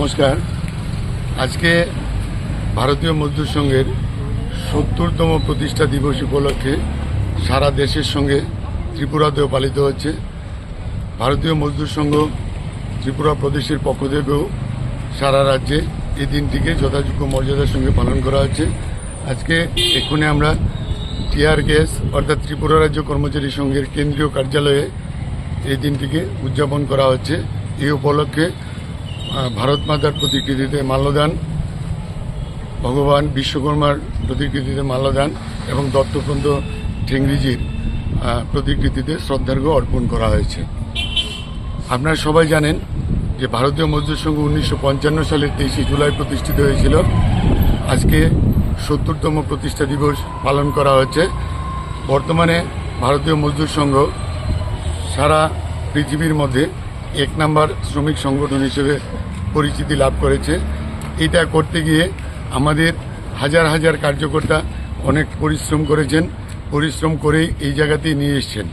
নমস্কার। আজকে ভারতীয় মজদুর সংঘের সত্তরতম প্রতিষ্ঠা দিবস উপলক্ষে সারা দেশের সঙ্গে ত্রিপুরাতেও পালিত হচ্ছে। ভারতীয় মজদুর সংঘ ত্রিপুরা প্রদেশের পক্ষ থেকেও সারা রাজ্যে এই দিনটিকে যথাযোগ্য মর্যাদার সঙ্গে পালন করা হচ্ছে। আজকে এক্ষুনি আমরা টিআর গ্যাস অর্থাৎ ত্রিপুরা রাজ্য কর্মচারী সংঘের কেন্দ্রীয় কার্যালয়ে এই দিনটিকে উদযাপন করা হচ্ছে। এই উপলক্ষে ভারত মাতার প্রতিকৃতিতে মাল্যদান, ভগবান বিশ্বকর্মার প্রতিকৃতিতে মাল্যদান এবং দত্তপন্ত ঠেংরিজির প্রতিকৃতিতে শ্রদ্ধার্ঘ্য অর্পণ করা হয়েছে। আপনারা সবাই জানেন যে ভারতীয় মজদুর সংঘ উনিশশো পঞ্চান্ন সালের তেইশে জুলাই প্রতিষ্ঠিত হয়েছিল। আজকে সত্তরতম প্রতিষ্ঠা দিবস পালন করা হচ্ছে বর্তমানে ভারতীয় মজদুর সংঘ সারা পৃথিবীর মধ্যে এক নাম্বার শ্রমিক সংগঠন হিসেবে পরিচিতি লাভ করেছে। এটা করতে গিয়ে আমাদের হাজার হাজার কার্যকর্তা অনেক পরিশ্রম করেছেন, পরিশ্রম করেই এই জায়গাতেই নিয়ে এসছেন।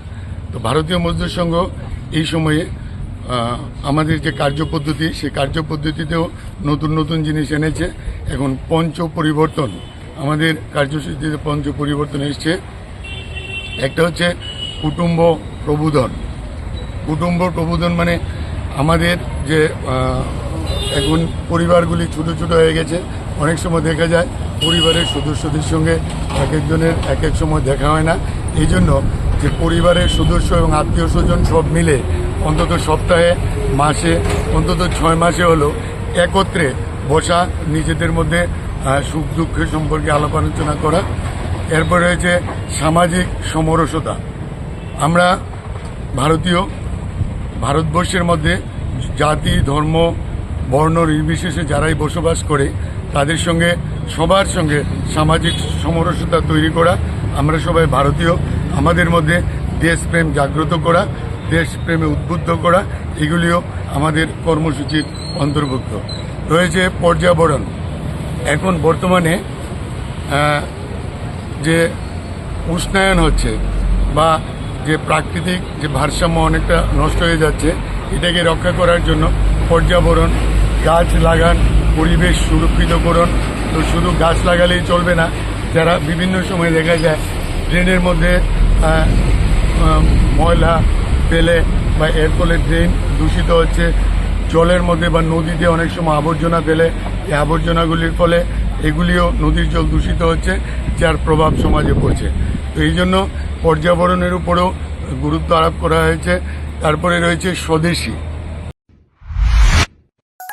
তো ভারতীয় মজদুর সংঘ এই সময়ে আমাদের যে কার্যপদ্ধতি সেই কার্যপদ্ধতিতেও নতুন নতুন জিনিস এনেছে। এখন পঞ্চ পরিবর্তন, আমাদের কার্যসূচিতে পঞ্চ পরিবর্তন এসছে। একটা হচ্ছে কুটুম্ব প্রবোধন। কুটুম্ব প্রবোধন মানে আমাদের যে এখন পরিবারগুলি ছোট ছোট হয়ে গেছে, অনেক সময় দেখা যায় পরিবারের সদস্যদের সঙ্গে এক একজনের এক এক সময় দেখা হয় না। এই জন্য যে পরিবারের সদস্য এবং আত্মীয় স্বজন সব মিলে অন্তত সপ্তাহে, মাসে, অন্তত ছয় মাসে হলো একত্রে বসা, নিজেদের মধ্যে সুখ দুঃখের সম্পর্কে আলাপ আলোচনা করা। এরপর রয়েছে সামাজিক সমরসতা। আমরা ভারতীয় ভারতবর্ষের মধ্যে জাতি, ধর্ম বর্ণ নির্বিশেষে যারাই বসবাস করে, তাদের সঙ্গে, সবার সঙ্গে সামাজিক সমরসতা তৈরি করা, আমরা সবাই ভারতীয়, আমাদের মধ্যে দেশপ্রেম জাগ্রত করা, দেশপ্রেমে উদ্বুদ্ধ করা, এগুলিও আমাদের কর্মসূচির অন্তর্ভুক্ত। রয়েছে পর্যাবরণ। এখন বর্তমানে যে উষ্ণায়ন হচ্ছে বা যে প্রাকৃতিক যে ভারসাম্য অনেকটা নষ্ট হয়ে যাচ্ছে, এটাকে রক্ষা করার জন্য পর্যাবরণ গাছ লাগান, পরিবেশ সুরক্ষিত করুন। তো শুধু গাছ লাগালেই চলবে না, যারা বিভিন্ন সময় দেখা যায় ড্রেনের মধ্যে ময়লা ফেলে বা এর ফলে ড্রেন দূষিত হচ্ছে, জলের মধ্যে বা নদীতে অনেক সময় আবর্জনা ফেলে, এই আবর্জনাগুলির ফলে এগুলিও নদীর জল দূষিত হচ্ছে, যার প্রভাব সমাজে পড়ছে। তো এই জন্য পর্যাবরণের উপরেও গুরুত্ব আরোপ করা হয়েছে। তারপরে রয়েছে স্বদেশী।